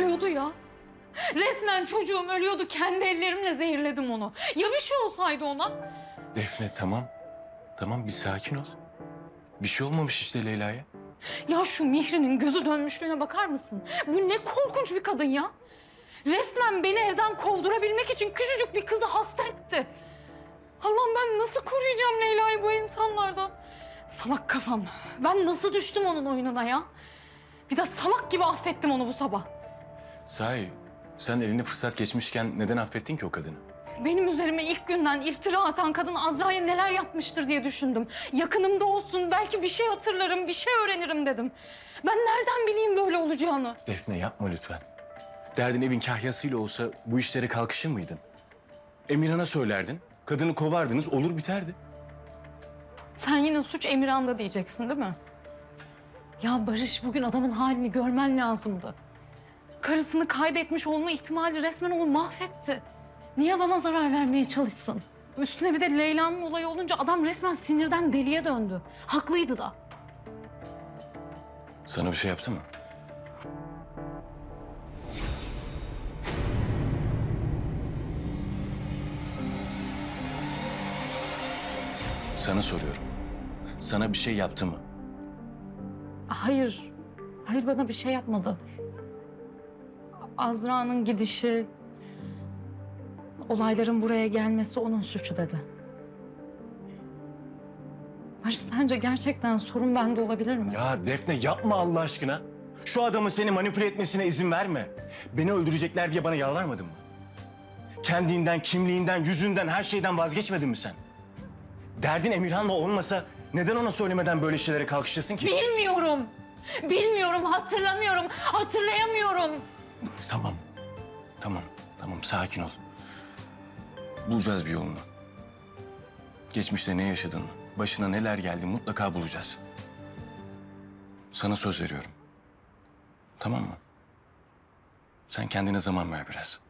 ölüyordu ya. Resmen çocuğum ölüyordu. Kendi ellerimle zehirledim onu. Ya bir şey olsaydı ona? Defne tamam. Tamam bir sakin ol. Bir şey olmamış işte Leyla'ya. Ya şu Mihri'nin gözü dönmüşlüğüne bakar mısın? Bu ne korkunç bir kadın ya. Resmen beni evden kovdurabilmek için küçücük bir kızı hasta etti. Allah'ım ben nasıl koruyacağım Leyla'yı bu insanlardan? Salak kafam. Ben nasıl düştüm onun oyununa ya? Bir de salak gibi affettim onu bu sabah. Sahi sen eline fırsat geçmişken neden affettin ki o kadını? Benim üzerime ilk günden iftira atan kadın Azra'ya neler yapmıştır diye düşündüm. Yakınımda olsun, belki bir şey hatırlarım, bir şey öğrenirim dedim. Ben nereden bileyim böyle olacağını? Defne yapma lütfen. Derdin evin kahyasıyla olsa bu işlere kalkışır mıydın? Emirhan'a söylerdin, kadını kovardınız olur biterdi. Sen yine suç Emirhan'da diyeceksin değil mi? Ya Barış bugün adamın halini görmen lazımdı. Karısını kaybetmiş olma ihtimali resmen onu mahvetti. Niye bana zarar vermeye çalışsın? Üstüne bir de Leyla'nın olayı olunca adam resmen sinirden deliye döndü. Haklıydı da. Sana bir şey yaptı mı? Sana soruyorum. Sana bir şey yaptı mı? Hayır, hayır bana bir şey yapmadı. Azra'nın gidişi, olayların buraya gelmesi onun suçu dedi. Barış sence gerçekten sorun bende olabilir mi? Ya Defne yapma Allah aşkına. Şu adamın seni manipüle etmesine izin verme. Beni öldürecekler diye bana yalvarmadın mı? Kendinden, kimliğinden, yüzünden, her şeyden vazgeçmedin mi sen? Derdin Emirhan'la olmasa neden ona söylemeden böyle şeylere kalkışasın ki? Bilmiyorum. Bilmiyorum, hatırlamıyorum, hatırlayamıyorum. Tamam. Tamam. Tamam sakin ol. Bulacağız bir yolunu. Geçmişte ne yaşadın, başına neler geldi mutlaka bulacağız. Sana söz veriyorum. Tamam mı? Sen kendine zaman ver biraz.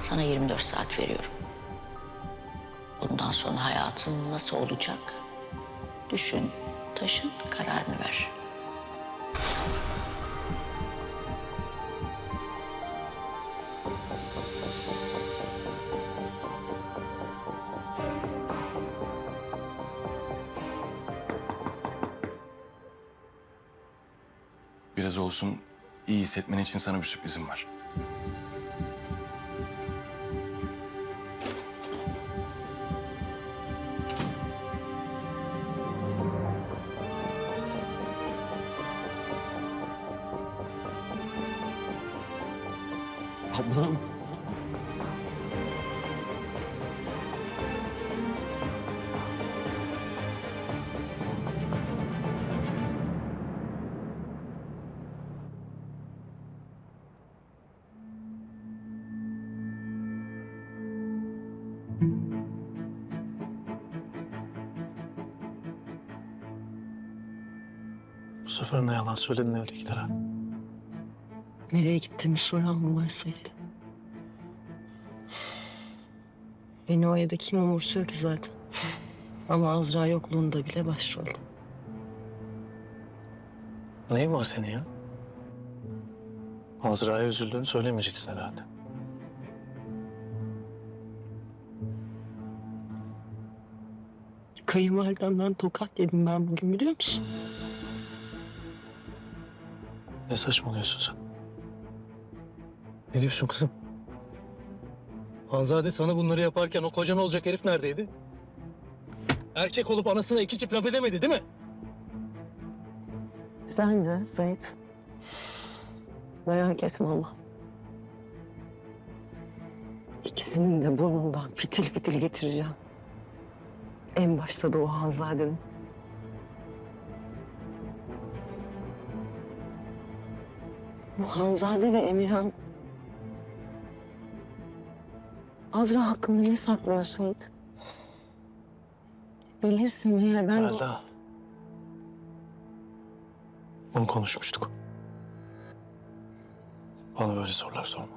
Sana 24 saat veriyorum. Sonra hayatın nasıl olacak? Düşün, taşın, kararını ver. Biraz olsun iyi hissetmen için sana bir sürprizim var. Ablam. Bu sefer ne yalan söyledin evdekilere? Nereye gittiğimi soran mı var Sait? Beni o evde kim umursuyor ki zaten? Ama Azra yokluğunda bile başrolde. Neyin var senin ya? Azra'ya üzüldüğünü söylemeyeceksin herhalde. Kayınvalidemden tokat yedim ben bugün biliyor musun? Ne saçmalıyorsun sen? Ne diyorsun kızım? Hanzade sana bunları yaparken o kocan olacak herif neredeydi? Erkek olup anasına iki çift laf edemedi değil mi? Sen de Sait. Merak etme ama. İkisinin de burnundan fitil fitil getireceğim. En başta da o Hanzade'nin. Bu Hanzade ve Emirhan... Azra hakkında ne saklıyor Sait? Bilirsin eğer ben... Melda. Bunu konuşmuştuk. Bana böyle sorular sorma.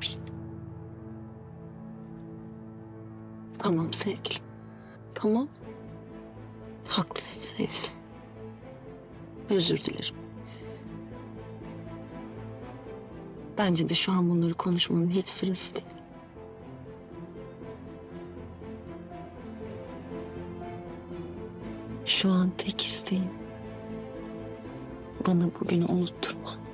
Pişt. Tamam sevgilim. Tamam. Haklısın sevgilim. Özür dilerim. Bence de şu an bunları konuşmanın hiç sırası değil. Şu an tek isteğim bana bugünü unutturman.